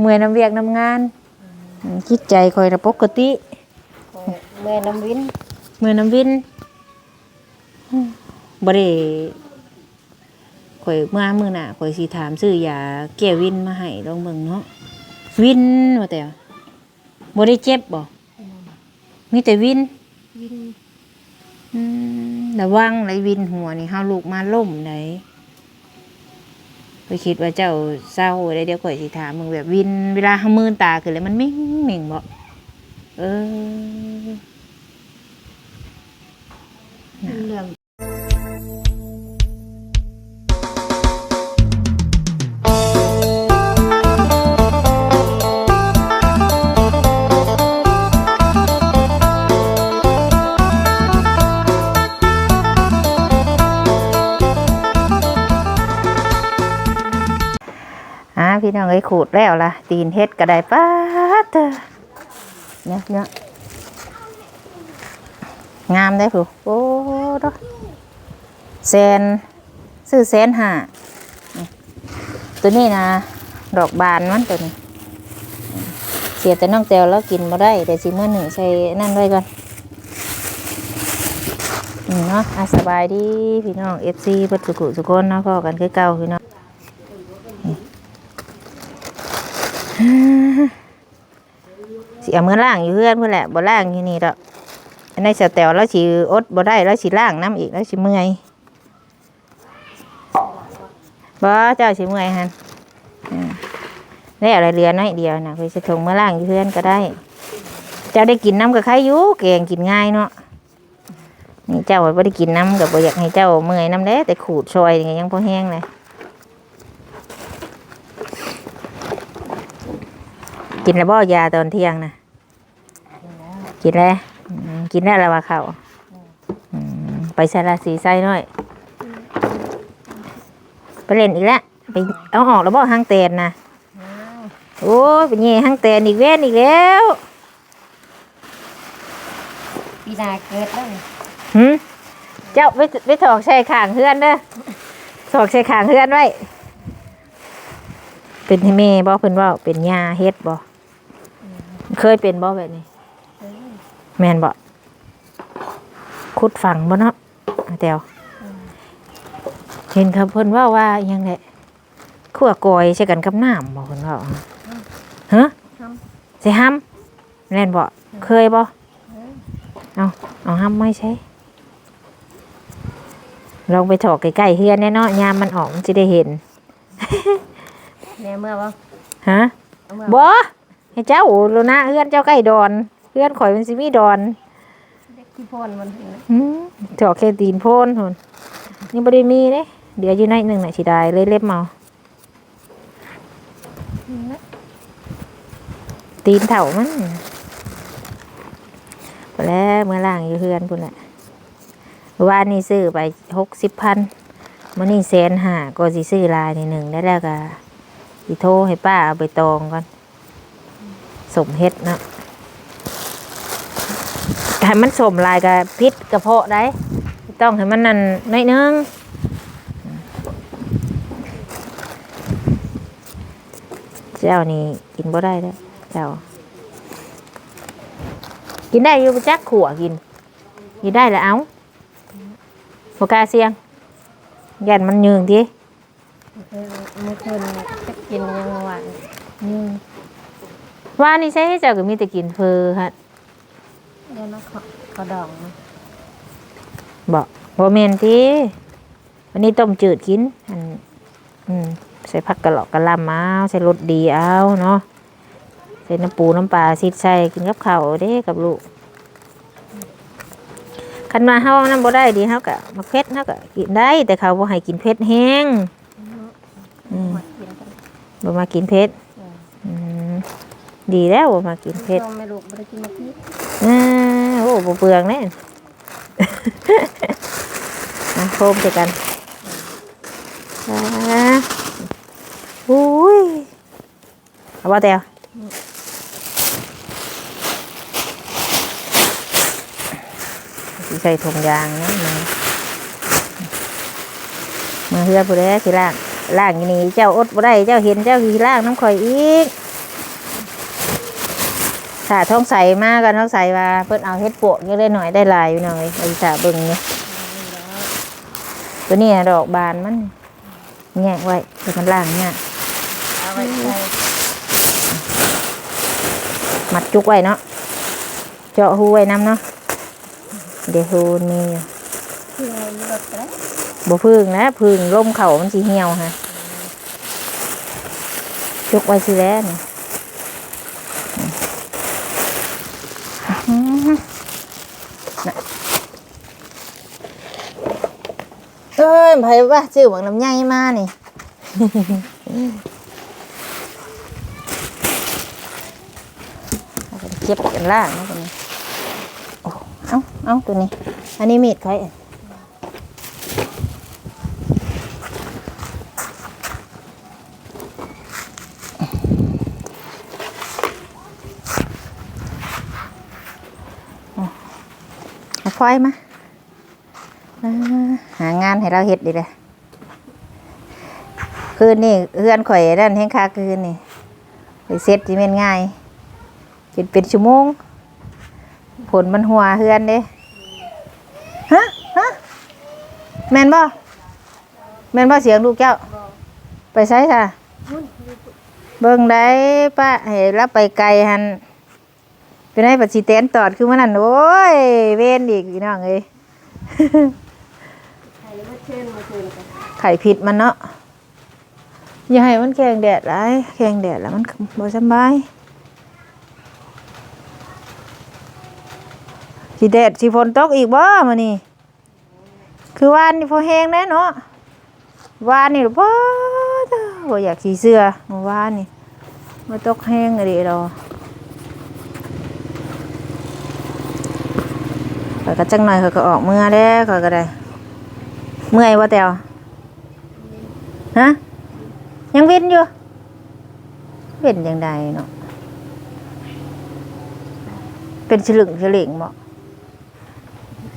เมื่อยน้ำเวียกน้ำงานอืมจิตใจคอยระปกติเมื่อน้ำวินเมื่อยน้ำวินอืมบ่ได้ข่อยเมื่อมื้อหน้าข่อยสิถามซื้อยาแก้วินมาให้ลองเบิ่งเนาะวินว่าแต่บ่ได้เจ็บบ่มีแต่วินวินอืมระวังไรวินหัวนี่เฮาลูกมาล่มไหน ไปคิดว่าเจ้าเศร้าได้เดี๋ยวข่อยสิถามมึงแบบวินเวลาหามืนตาขึ้นแล้วมันมิ่งมิ่งบ่เออ เรื่อง น้องเอ้ยขูดแล้วล่ะ ตีนเฮ็ดก็ได้ป้าดเถอเนี่ยเนี่ยงามได้ผู้โอ้ดอกแสนซื้อแสนห้าตัวนี้นะดอกบานมันตัวนี้ เสียแต่น้องแตวแล้วกินมาได้ แต่สิเมื่อหนึ่งใส่นั่นไว้ก่อนอืมเนาะอะสบายดีพี่น้องเอฟซีปัจจุกุสุคนเนาะพ่อกันคือเก่าพี่น้อง สิเอามือล่างอยู่เพื่อนเพื่อแหละบ่ล่างอยู่นี่ดอกอันในสแตวแล้วสิอดบ่ได้แล้วสิล่างน้ำอีกแล้วสิเมื่อยบ่เจ้าสิเมื่อยฮันได้อะไรเรือน้อยเดียวนะไปจะถงเมาล่างอยู่เพื่อนก็ได้ เจ้าได้กินน้ำกับใครอยู่แกงกินง่ายเนาะนี่เจ้าไม่ได้กินน้ำกับบ่อยากให้เจ้าเมื่อยน้ำเด้แต่ขูดซอยยังพอแห้งเลย กินแล้วบ่ยาตอนเที่ยงนะกินแล้วอืมกินได้แล้วว่าเขาวอืมไปใส่ละสีใส่หน่อย ไปเล่นอีกแล้วไปเอาออกแล้วบ่หางเตนนะโอ้ยเป็นไงหังแตนอีกแว่นอีกแล้วปีนาเกิดแล้วนี่หืมเจ้าไปไปถอกใส่ขางเฮือนเด้อถอกใส่ขางเฮือนไว้เป็นให้แม่บ่เพิ่นเว่าเป็นยาเฮ็ดบ่ เคยเป็นบ่แบบนี้ แม่นบ่ขุดฝังบ่เนาะอาแตวเห็นครับเพิ่นว่าว่าอิหยังไงขั่วกอยใช้กันกับน้ำบ่เพิ่นว่าฮะทใส่ห้ำแม่นบ่เคยบ่เอาเอาห้ำไม่ใช่ลองไปถอกใกล้ๆเฮือนแน่เนาะยามมันออกมันจะได้เห็นำแม่เมื่อบ่ฮะเอาเมื่อบ่ ให้เจ้าโลนะเฮือนเจ้าใกล้ดอนเฮือนข่อยมันสิมีดอนเด็กที่พ่นมันถึงนะหืมถอกแค่ตีนโพนพุ่นนี่บ่ได้มีเด้เดี๋ยวอยู่ในหนึ่งน่ะสิได้เลยเล็บเมาตีนเถ่ามันพอแล้วเมื่อล่างอยู่เฮือนพุ่นแหละเมื่อวานนี่ซื้อไปหกสิบพันมันนี่แสนห้าก็สิซื้อลายนี่หนึ่งได้แล้วก็สิโทรให้ป้าเอาไปตองก่อน สมเฮ็ดเนาะให้มันสมลายกับพิษกระเพาะได้ ต้องให้มันนั่นหน้อยนึงเจ้านี่กินบ่ได้แล้วเจ้า กินได้อยู่บ่จักขัวกิน กินได้แล้วเอาโอกล้าเสียงยันมันยืงทีเออเมื่อคืนจะกินยังเมื่อวาน ว่านี่ใช่เจ้าก็มีแต่กินเพอฮะเดี๋ยวนะขอขอดองนะบอกบ่แม่นทีวันนี้ต้มจืดกินอันอืมใส่ผักกะหลอกกะหลำเอาใส่รสดีเอาเนาะใส่น้ำปูน้ำปลาซิดใส่กินกับข้าวเด้กับลูกคันมาเฮานํบ่ได้ดีเฮาก็มาเผ็ดเฮาก็กินได้ แต่เขาบ่ให้กินเผ็ดแห้งอืมมากินกันบ่มากินเผ็ดอืม ดีแล้วบ่มากินเผ็ดต้องไม่รู้บ่ได้กินมาพี่อ่าโอ้บ่เปลืองแน่มาโคมใส่กันอ่าอุ้ยเอาบ่เตียวสิใส่ถุงยางนะมามาเฮือผู้ใดสิล่างล่างอย่างนี้เจ้าอดบ่ได้เจ้าเห็นเจ้าสิล่างน้ำข่อยอีก ถ้าท้องใสมากกันท้องใสว่าเพิ่นเอาเฮ็ดโปะก็ได้หน่อยได้หลายอยู่หน่อยไอ้ตาเบิ่งเนี่ยตัวนี้ดอกบานมันแงะไว้เดี๋ยวมันล่างเนี่ยเอาไว้ใส่มัดจุกไว้เนาะเจาะหูไว้น้ำเนาะเดี๋ยวหูนี่อยู่คือเอาอยู่รถไปแล้วบ่พึ่งนะพึ่งล่มเข่ามันสิเหี่ยวฮะจุกไว้สิแล้วนี่อื้อหือน่ะเอ้ ยไผว่าชื่อหวังน้ำใหญ่มานี่เก็บกันล่างนะตัวนี้โอ้เอาเอาตัวนี้ อันนี้มีดใครอะเอาฟอยมา หางานให้เราเห็ดดีเลยคืนนี่เพื่อนข่อยนั่นแห้งคาคืนนี่ไปเซ็ตที่เป็นง่ายกินเป็นชั่วโมงผลมันหัวเฮือนเด้ฮะฮะแมนบ่แมนบ่เสียงลูกเจ้าไปใช้ค่ะเบิ่งได้ป้าให้รับไปไกลหันเป็นไงปัจจิเตนตอดคือมันนั่นโอ้ยเวนอีกพี่น้องเอ้ย เชิญมาเชิญกันไข่ผิดมันเนาะอย่าให้มันแข็งแดดไรแข็งแดดแล้วมันบ่สำบายสิแดดสิฝนตกอีกบ่มื้อนี้คือวานนี่พอแห้งแน่เนาะวานนี่บ่บ่อยากสีเสื้อเมื่อวานนี่มาตกแห้งอะไรเราข้อยก็จังหน่อยเขาก็ออกเมื่อแล้วเขาก็ได้ เมื่อยว่าแตวฮะ ยังวินอยู่ เวินยังไดเนาะ เป็นฉลึงฉลิงบ่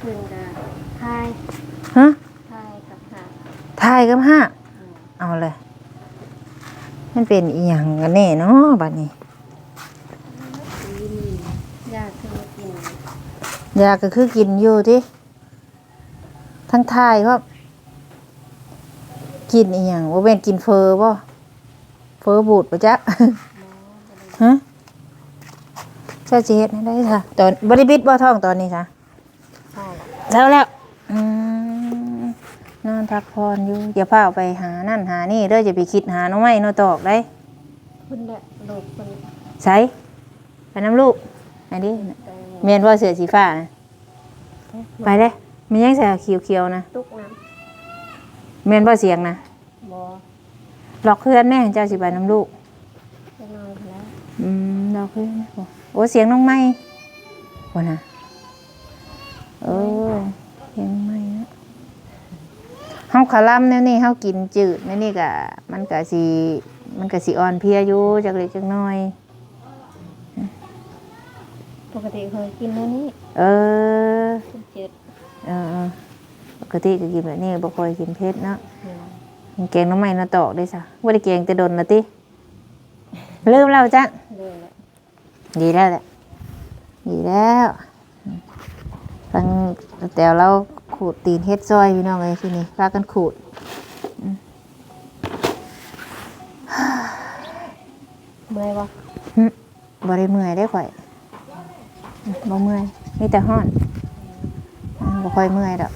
คืนกันทายฮะทายกับหาทายกับห้า เอาเลย มันเป็นอีหยังกันแน่เนาะบัดนี้ดีนี่ยากขึ้นมากินยาก็คือกินอยู่ที่ทั้งทายก็ กินอีหยังว่าเป็นกินเฟอบ่เฟอบูดปะจ๊ะฮะเจ้าจีเฮ็ดให้ได้ค่ะตอนบริบิดบ่ท้องตอนนี้ค่ะใช่แล้วแล้วอืมนอนพักผ่อนอยู่อย่าพาไปหานั่นหานี่เด้อจะไปคิดหาน้องไม้น้องตอกได้คุณแหละลูกคุณใส่ไปน้ำลูกอันนี้ไปเมียนว่าเสือสีฟ้านะไปเด้มียังใส่เขียวๆนะตุกน้ เมียนว่าเสียงนะำบอหลอกเพื่อนแม่ของเจ้าสิไปน้ำลูก จะนอนแล้วอืมหลอกเพื่อนโอ้โอ้เสียงน้องไม้วะนะเออเสียงน้องไม้นะเฮาขาล่ำแนวนี้เฮากินจืดแนวนี้ก็มันก็สิมันก็สิอ่อนเพลียอยู่จักเล็กจักน้อย ปกติเคยกินแล้วนี่เออคุณเจ็ด เออเออป กติก็กินแบบนี้บ่ค่อยกินเผ็ดเนาะอืมแกงน้ำมันนาตอกได้ซะว่าได้แกงแต่โดนละติลืมแล้วจ้ะเลยแหละดีแล้วแหละดีแล้วตั้งแต่เราขูดตีนเฮ็ดซอยพี่น้องเลยทีนี้พากันขูดเมื่อยวะหึบ่ได้เมื่อยได้ข่อยอืมบ่เมื่อยมีแต่ห้อนอืมบ่ค่อยเมื่อยดอก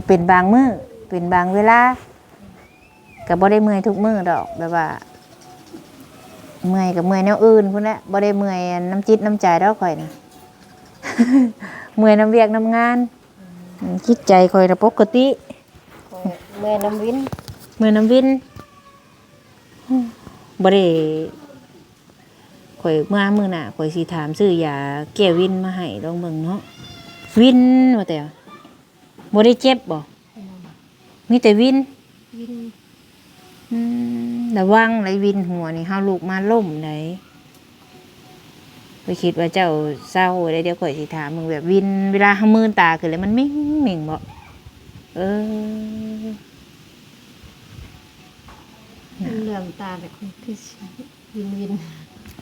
ก็เป็นบางมื้อเป็นบางเวลาก็บ่ได้เมื่อยทุกมื้อดอกแบบว่า เมื่อยกับเมื่อยแนวอื่นพุ่นแหละบ่ได้เมื่อยน้ำจิตน้ำใจดอกข่อยนะเมื่อยน้ำเวียกน้ำงานอืมจิตใจข่อยน่ะปกติคอยเมื่อน้ำวินเมื่อยน้ำวินอืมบ่ได้ข่อยเมื่อมื้อหน้าข่อยสิถามซื้อยาแก้วินมาให้ลองเบิ่งเนาะวินว่าแต่ บ่ได้เจ็บบ่มีแต่วินวินอืมระวังไรวินหัวนี่เฮาลูกมาล่มไหนไปคิดว่าเจ้าเศร้าได้เดี๋ยวข่อยสิถามมึงแบบวินเวลาเฮามืนตาขึ้นแล้วมันมิ่งมิ่งบ่เออเหลื่อมตาแต่คนคือวินวิน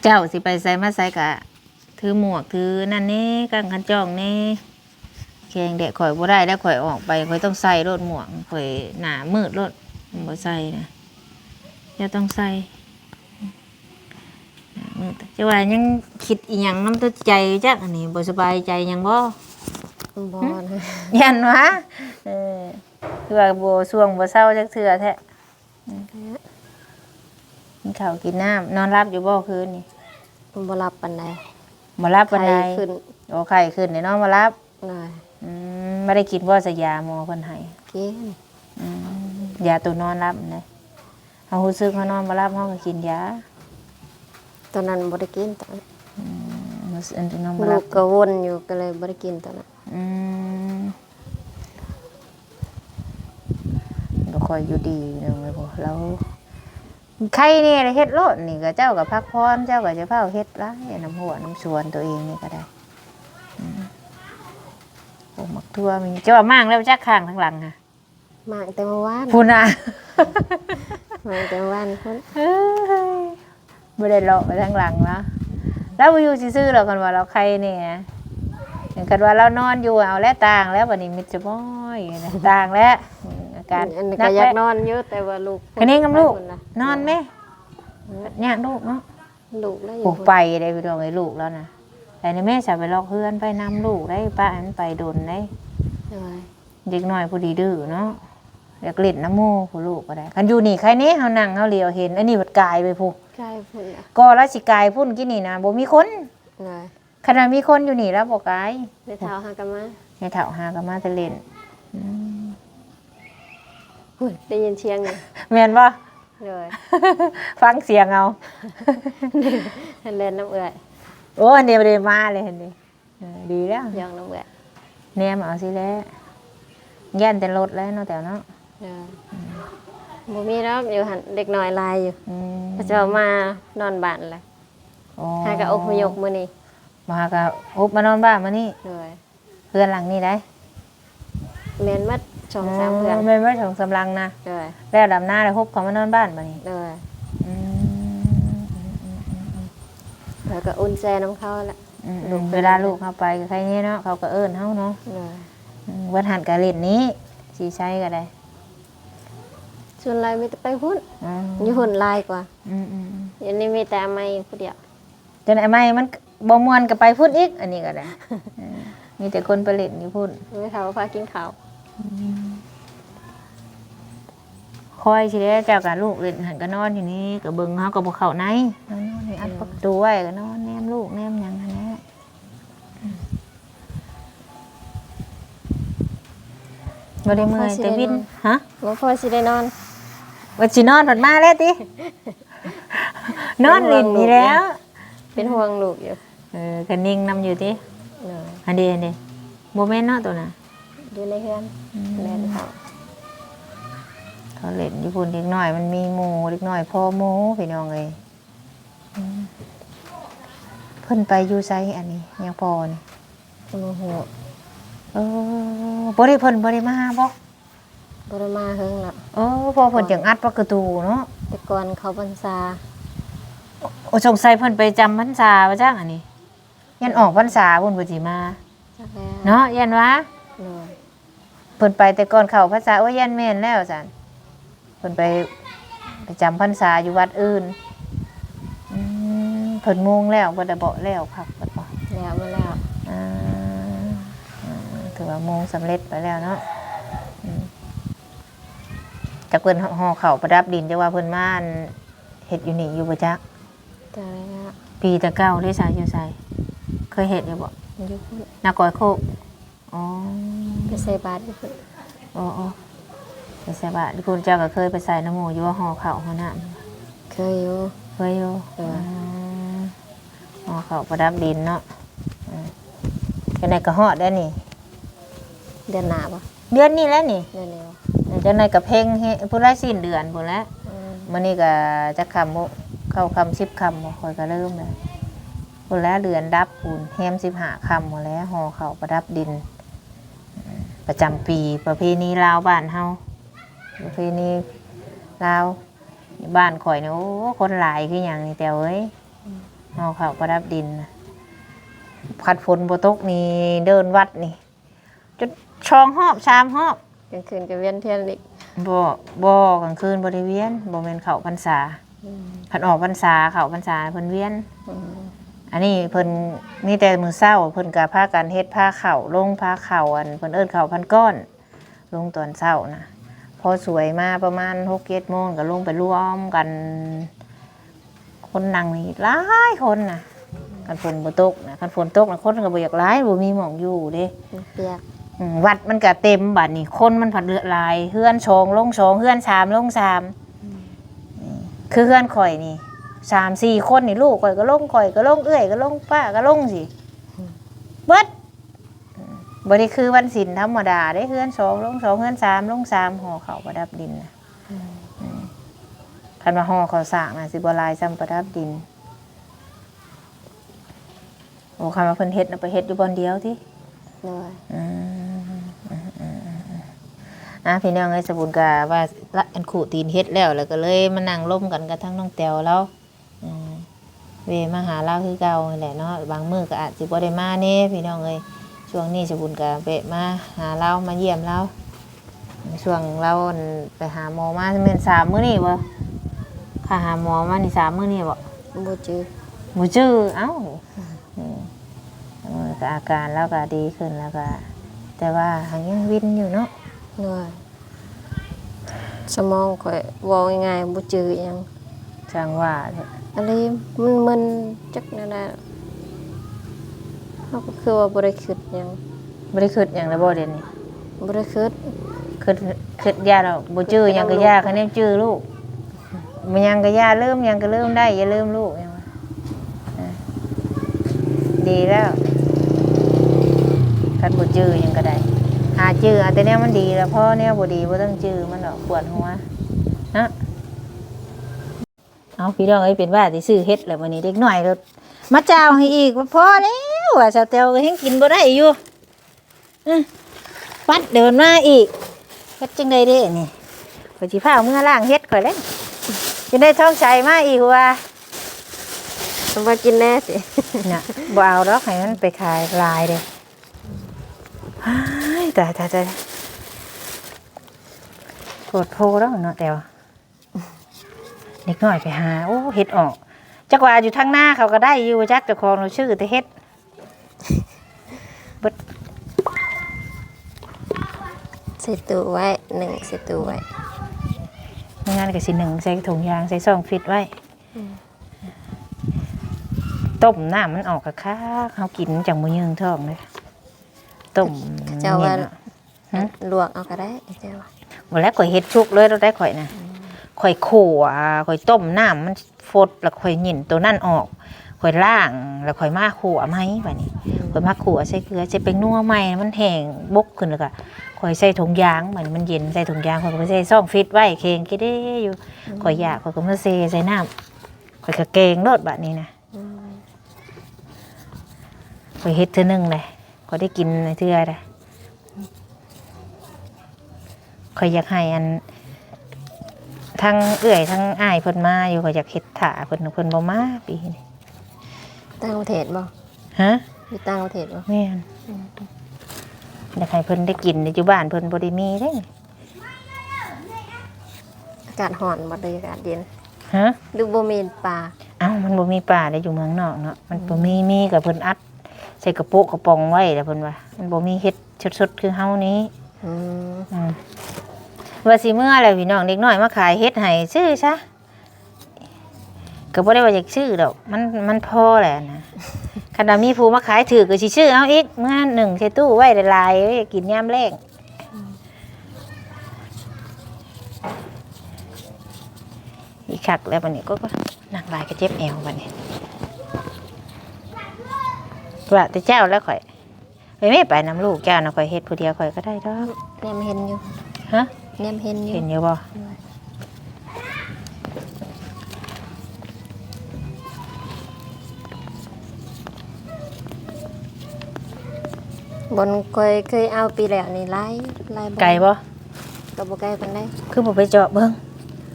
เจ้าสิไปใส่มาใส่กะถือหมวกถือนั่นนี่กังคันจ้องนี่ แข่งเด็กข่อยบ่ได้แล้วข่อยออกไปข่อยต้องใส่รถหมวกข่อยหนามืดรถบ่ใส่นะอย่าต้องใส่หน้ามืดจะว่ายังคิดอีหยังน้ำตัวใจจักอันนี้บ่สบายใจหยังบ่บ่นะยันวะเออคือว่าบ่ช่วงบ่เศร้าจักเทื่อแท้กินข้าวกินน้ำนอนรับอยู่บ่คืนนี่บ่รับปานใดบ่รับปานใดไข้ขึ้นโอ้ไข้ขึ้นนี่เนาะบ่รับหน่อย อืมไม่ได้กินว่าสยาหมอเพิ่นให้กินอืมยาตัวนอนรับนะเฮารู้สึกเฮานอนบ่รับเฮาก็กินยาตอนนั้นบ่ได้กินตอนนั้นอืมรู้สึกอันที่นอนบ่ลูรักบก็วนอยู่ก็เลยบ่ได้กินตอนนั้นอืมบ่ค่อยอยู่ดีเนาะแม่บ่เราใครนี่เฮ็ดโลดนี่ก็เจ้าก็พักผ่อนเจ้าก็จะเฝ้าเฮ็ดร้ายน้ำหัวน้ำสวนตัวเองนี่ก็ได้อืม โอ้มักทั่วมีเจ้าว่ามางแล้วจักข้างทั้งหลังค่ะมาแต่เมื่อวานพูน่ะ มาแต่เมื่อวานพุ่นเอ้ยไม่ได้เลาะไปทางหลังนะแล้วอยู่ซื่อๆเรากันว่าเราใครเนี่ยอย่างกันว่าเรานอนอยู่เอาแล้วต่างแล้ววันนี้มิตรบ้อยนะต่างแล้วอืมอาการอันนี้นัก็กอยากนแล้วอนอยู่แต่ว่าลูกคันนี้กับลูก พุ่ะนอนไหมเนี่ยลูกเนาะลูกแล้วอปลูยู่กไปได้พี่ดองไอ้ลูกแล้วนะ แต่ในแม่สาวไปลอกเพื่อนไปนำลูกได้ป้าอันไปโดนได้หน่อยเด็กน้อยผู้ดีดื้อเนาะอยากเล่นน้ำโมผู้ลูกก็ได้คันอยู่นี่ใครเนี้เขานั่งเขาเลียวเห็นอันนี้บัดกายไปผู้ใกล้พุ่นน่ะก็ราชิกายพุ่นกินนี่นะบ่มีคนหน่อยขนาดมีคนอยู่นี่แล้วบอกกายได้เท้าหากันมาในเถาหาก็มาจะเล่นอืมพุ่นได้ยินเสียงอยู่แม่นบ่เลยฟังเสียงเอา เล่นน้ำเอื่อย โอ้อันเดียวบ่ได้มาเลยเห็นดิเออดีแล้วยองน้ำเอื่อยแนมเอาสิแล้วย่านแต่รถแล้วเนาะแต่เนาะเลยบ่มีแล้วอยู่หันเด็กน้อยลายอยู่อืมพระเจ้ามานอนบ้านเลยโอ้หากะอพยพมื้อนี้มาก็อุบมานอนบ้านมานี่เลยเพื่อนหลังนี่ได้แม่นมัดสองสามเพื่อนแม่นว่าของสำลังนะเลยแล้วดำหน้าแล้วฮบเขามานอนบ้านมานี่เลยอื แล้วก็อุ่นแจน้ำเข้าละอืมอืมเวลาลูกเข้าไปกับใครนี่เนาะเขาก็เอิ้นเฮาเนาะเลยอืมวันหันกะเล่นนี้สีใช้ก็ได้ส่วนลายมีแต่ไปหุ้นอืมอยู่หุ้นลายกว่าอืมอืมอืมอันนี้มีแต่ไม่ผู้เดียวจนไอ้ไม่มันบ่มวนก็ไปพูดอีก อันนี้ก็ได้เออมีแต่คนไปเล่นอยู่พูดไม่เขาพากินข้าวคอยสิได้เจ้ากับลูกเล่นหันก็นอนอยู่นี่ก็เบิ่งเฮาก็บ่เข้าในนอน อยู่อัดประตูไว้ก็นอนแนมลูกแนมหยังหันแหละอืมบ่ได้เมื่อยแต่วินฮะบ่พอสิได้นอน ว่าสินอนผัดมาแล้วติ นอนลิ้นนี่แล้วเป็นห่วงลูกอยู่เออกันนิ่งนำอยู่ติเลยอันเดีอันเดีโมเมนต์เนาะตัวน่ะ อยู่ในเฮือนแม่นเขาเขาเล่นญี่ปุ่นเล็กน้อยมันมีหมูเล็กน้อยพ่อหมูพี่น้องเลยอืม เพิ่นไปอยู่ไซอันนี้ยังพอนี่โอ้โหเออบ่ได้เพิ่นบ่ได้มาบ่บ่ได้มาเฮิงละเออพอเพิ่นจังอัดประตูเนาะแต่ก่อนเขาพรรษาโอ้สงสัยเพิ่นไปจำพรรษาว่าจังอันนี้ ยันออกพรรษาเพิ่นบ่สิมาจักแล้วเนาะยันว่าเลยเพิ่นไปแต่ก่อนเข้าพรรษาโอ้ยยันแม่นแล้วซั่นเพิ่นไปไปจำพรรษาอยู่วัดอื่นอืมเพิ่นมุงแล้วบ่ได้เบาะแล้วพักเพิ่นบ่แล้วมาแล้วอ่าอ่าถือว่าโมงสำเร็จไปแล้วเนาะอืมจากเพิ่นห่อเข่าวประดับดินจะว่าเพิ่นมาอั่นเห็ดอยู่นี่อยู่ประจักจักแล้วปีตะเก้าได้สายอยู่ใส่เคยเห็ดอยู่บ่อยู่พุ่นนากอยโคกอ๋อ ไปใส่บาตรอยู่พุ่นอ๋ออ๋อไปใส่บาตรที่คุณเจ้าก็เคยไปใส่น้ำหมูอยู่ว่าห่อเข่าวห่อน้ำเคยอยู่เคยอยู่เอ อมห่อเข่าวประดับดินเนาะอืมกันไหนก็ฮอดได้นี่ เดือนหน้าบ่เดือนนี้แล้วนี่เดือนนี้บ่จังในกับเพลงเฮผู้ได้สิ้นเดือนพุ่นแหล้วอืมมื้อนี้ก็จะคำบ่เข้าคำสิบคำบ่ค่อยก็เริ่มเลยพุ่นแล้วเดือนดับพุ่นแฮมสิบห้าคำหมดแล้วห่อข้าวประดับดินอืมประจำปีประเพณีลาวบ้านเฮาประเพณีลาวบ้านข่อยเนี่ยโอ้คนหลายคือหยังนี่แต่เอ้ย ห่อข้าวประดับดินนะผัดฝนบ่ตกนี่เดินวัดนี่จนช่องหอบชามหอบกลางคืนก็เวียนเทียนอีกบ่บ่กลางคืนบ่ได้เวียนบ่แม่นเข้าพรรษาผัดออกพรรษาเข้าพรรษาเพิ่นเวียนอืมอันนี้เพิ่นมีแต่มื้อเช้าเพิ่นก็พากันเฮ็ดผ้าเข่าวลงผ้าเข่าวอันเพิ่นเอิ้นข้าวพันก้อน ลงตอนเช้านะพอสวยมาประมาณ6-7โมงก็ลงไปรวมกัน คนนั่งนี่หลายคนน่ะคันฝนบ่ตกนะคันฝนตกนะคนก็บ่อยากหลายบ่มีหม่องอยู่เด้มันเปียกอืมวัดมันก็เต็มบัดนี้คนมันผัดเลือหลายเฮือนชองลงชองเฮือนชามลงชามนี่คือเฮือนข่อยนี่สามสี่คนนี่ลูกข่อยก็ลงข่อยก็ลงเอื้อยก็ลงป้าก็ลงสิเบิดอืมบ่ได้คือวันศิลธรรมดาได้เฮือนชองลงชองเฮือนชามลงชามห่อเขาวประดับดินนะอืม คันว่าห่อเขาวสร้างนะสิบ่หลายซ้ำประดับดินโอ้คันว่าเพิ่นเฮ็ดน่ะไปเฮ็ดอยู่บอนเดียวที่เลยอืมอืมอืมอืมอืมอะพี่น้องไอ้ยสบุญกาว่าละอันขู่ตีนเฮ็ดแล้วแล้วก็เลยมานั่งร่มกันกับทั้งน้องแตวแล้วอืมเวมาหาเราคือเก่านั่นแหละเนาะบางมื้อก็อาจสิบ่ได้มาเน่พี่น้องเอ้ยช่วงนี้สบุญกาเวะมาหาเรามาเยี่ยมเราช่วงเราอั่นไปหาหมอมาแม่นสามมื้อนี่บ่ ค่าหาหมอมานี่สามมื้อนี่บ่บ่จือหมูจื้อเอ้านี่เออก็อาการแล้วก็ดีขึ้นแล้วก็ แต่ว่าหังยังวินอยู่เนาะเลยสมองข่อยเว้าง่ายๆบ่จือหยังจังว่าเถอะอะไรมันมันจักนั่นน่ะเฮาก็คือว่าบ่ได้คิดหยังไม่ได้คิดอย่างไรบ่เดี๋ยวนี้บ่ได้คิดคิดคิดยาเราบ่จื้อหยังก็ยาคะแนนจื้อลูก มันยังก็ยาเริ่มยังก็เริ่มได้อย่าเริ่มลูกยังว่าอะดีแล้วคันบ่จื้อยังก็ได้หาจื้อเอาแต่แนวมันดีแล้วพ่อแนวบ่ดีบ่ต้องจื้อมันดอกปวดหัวนะเอาพี่น้องเอ้เป็นว่าสิซื้อเฮ็ดแล้ววันนี้เด็กหน่อยก็มาเจ้าให้อีกว่าพอแล้วว่าสาวเตวก็ยังกินบ่ได้อยู่ปัดเดินมาอีกเฮ็ดจังไดเด้นี่ข่อยสิพาเมื่อล้างเฮ็ดข่อยเลย จะได้ท้องใจมาอีกว่ามันว่ากินแน่สิน่ะบ่เอาดอกให้มันไปขายลายเด้อ้ายตายตายตายปวดโพแล้วเนาะแตวเด็กน้อยไปหา โอ้เฮ็ดออกจักว่าอยู่ทางหน้าเขาก็ได้อยู่จักเจ้าของเราชื่อแต่เฮ็ดใส่ตู้ไว้หนึ่งใส่ตู้ไว้ งานก็สิหนึ่งใส่ถุงยางใส่ซองฟิตไว้ต้มน้ำมันออกกะค่าเขากินจังมือยืงท้องเลยต้มเจ้าว่านี่น่ะฮะลวกเอาก็ได้เจ้าว่าวันแรกข่อยเฮ็ดชุกเลยเราได้ข่อยนะข่อยขั่วข่อยต้มน้ำมันฟดแล้วข่อยหยินตัวนั่นออกข่อยล่างแล้วข่อยมาขั่วไหมแบบนี้ข่อยมาขั่วใส่เกลือใส่เป็นนัวใหม่มันแห้งบกขึ้นแล้วก็ ข่อยใส่ถุงยางเหมือนมันเย็นใส่ถุงยางข่อยก็ไปใส่ซ่องฟิตไว้เคียงกินได้อยู่ข่อยอยากข่อยก็มาเซใส่น้ำข่อยก็เกงรดแบบนี้นะอืมข่อยเฮ็ดเทื่อนึงเลยข่อยได้กินเทื่อเลยข่อยอยากให้อันทั้งเอื้อยทั้งอ้ายเพิ่นมาอยู่ข่อยอยากเฮ็ดถ่าเพิ่นเพิ่นบ่มาปีนี้ต่างประเทศบ่ฮะอยู่ต่างประเทศบ่แม่น อยากให้เพิ่นได้กินในอยู่บ้านเพิ่นบ่ได้มีเด้อากาศร้อนบ่ได้อากาศเย็นฮะหรือบ่มีปลาเอ้ามันบ่มีป่าได้อยู่เมืองนอกเนาะมันบ่มีมีก็เพิ่นอัดใส่กระโปะกระป๋องไว้แล้วเพิ่นว่า มันบ่มีเฮ็ดสดๆคือเฮานี้อืมอืมว่าสิเมื่อแล้วพี่น้องเด็กน้อยมาขายเฮ็ดให้ซื้อซะก็บ่ได้ว่าอยากซื้อดอกมันมันพอแหละนะ คันว่ามีผู้มาขายถือก็สิซื้อเอาอีกเมื่อหนึ่งใส่ตู้ไว้หลายๆไว้กินยามแลงอีกคักแล้วบัดนี้ก็ก็นั่งลายก็เจ็บแอวบัดนี้ว่าแต่เจ้าแล้วข่อยไปไม่ไปนำลูกเจ้านะข่อยเฮ็ดผู้เดียวข่อยก็ได้ดอกแนมเห็นอยู่ฮะแนมเห็นอยู่เห็นอยู่บ่ บนเคยเคยเอาปีแล้วนี่หลายหลายบ่ไก่บ่ก็บ่ไกลปานใดคือบ่ไปเจาะเบิ่ง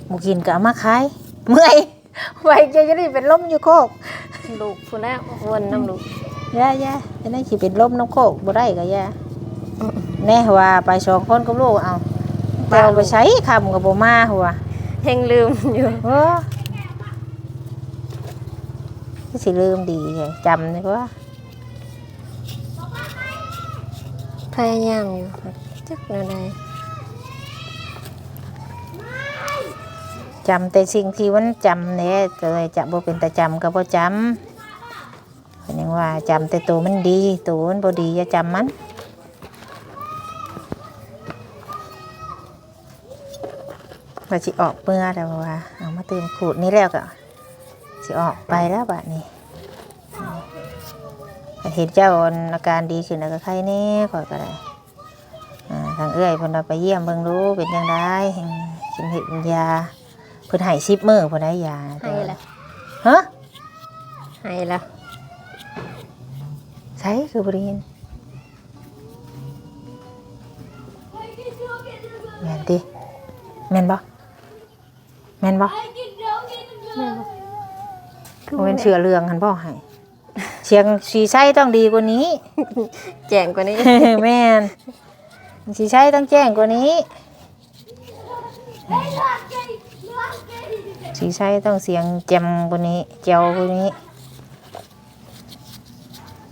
บ่กินก็เอามาขายเมื่อยไว้จะจะได้เป็นลมอยู่โคกลูกพุ่นแล้ววนน้ำลูกย่าย่าจะได้สิเป็นลมน้ำโคกบ่ได้ก็ย่าแน่ว่าไปสองคนกับลูกเอาแต่เอาไปใช้คำกับบ่มาหัวเฮงลืมอยู่เออที่สิลืมดีเลยจำนี่ว่า พยายามอยู่จักแนวใดจำแต่สิ่งที่มันจำเนี่ยเลยจะบ่เป็นแต่จำก็บ่จำเป็นยังว่าจำแต่ตัวมันดีตัวมันบ่ดีอย่าจำมันว่าสิออกเมื่อแต่ว่าเอามาเติมขูดนี่แล้วก็สิออกไปแล้วบัดนี้ เห็นเจ้าอาการดีขึ้นแล้วก็ใครแน่ข่อยก็ได้อ่าทางเอื้อยเพิ่นเอาไปเยี่ยมเบิ่งดูเป็นจังไดอืมกินเห็ดกินยาเพิ่นให้10มื้อเพิ่นได้ยาให้ละฮะให้ละใช่คือบ่ได้ยินแม่นติแม่นบ่แม่นบ่คือบ่เป็นเชื้อเรื่องหั่นบ่ให้เสียงสีใช้ต้องดีกว่านี้ แจ้งกว่านี้ แม่นสีใช้ต้องแจ้งกว่านี้ สีใช้ต้องเสียงแจ่มกว่านี้เจียวกว่านี้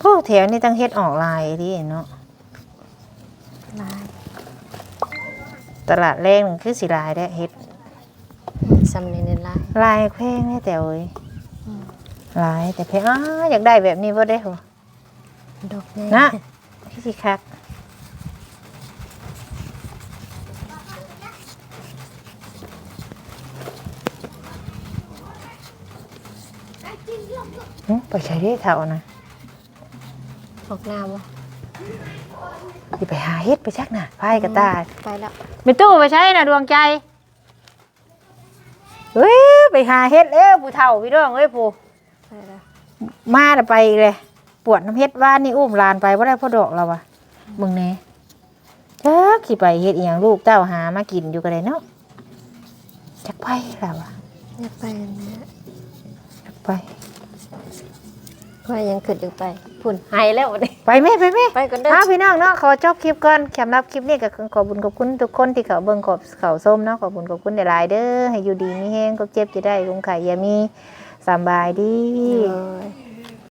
พวกแถวนี้ต้องเฮ็ดออกลายดิเนาะลายตลาดแรกนึงคือสิลายได้เฮ็ดสำเนียงลายลายแพงแน่แต่เอ้ย ลายแต่แพงอ้าอยากได้แบบนี้บ่ได้เหรอดอกนี่นะพี่สิคักหึไปใช้ได้เท่านะออกน้ำวะสิไปหาเฮ็ดไปชักน่ะพายกระตายไปแล้วมีตู้ไปใช้น่ะดวงใจเฮ้ยไปหาเฮ็ดเอ้อผู้เฒ่าพี่น้องเอ้ยผู้ไปแล้ว มาแล้วไปอีกเลย ปวดน้ำเฮ็ดว่านนี่อุ้มหลานไปว่าได้พ่อดอกเราอะมึงแหน่จักสิไปเฮ็ดอีหยังลูกเต้าหามากินอยู่กันเลยเนาะจักไปแล้วอะอยากไปนะจักไปว่ายังขึ้นอยู่ไปพุ่นหายแล้ววันนี้ไปแม่ไปแม่ไปกันเด้อ อ้าวพี่น้องเนาะขอจบคลิปก่อนสำหรับคลิปนี้ก็ขอบุญขอบคุณทุกคนที่เขาเบิ่งขอบเขาส้มเนาะขอบุญขอบคุณหลายๆเด้อให้อยู่ดีมีแฮงก็เจ็บจะได้คงไข่อย่ามี สำบายดีโอ้ย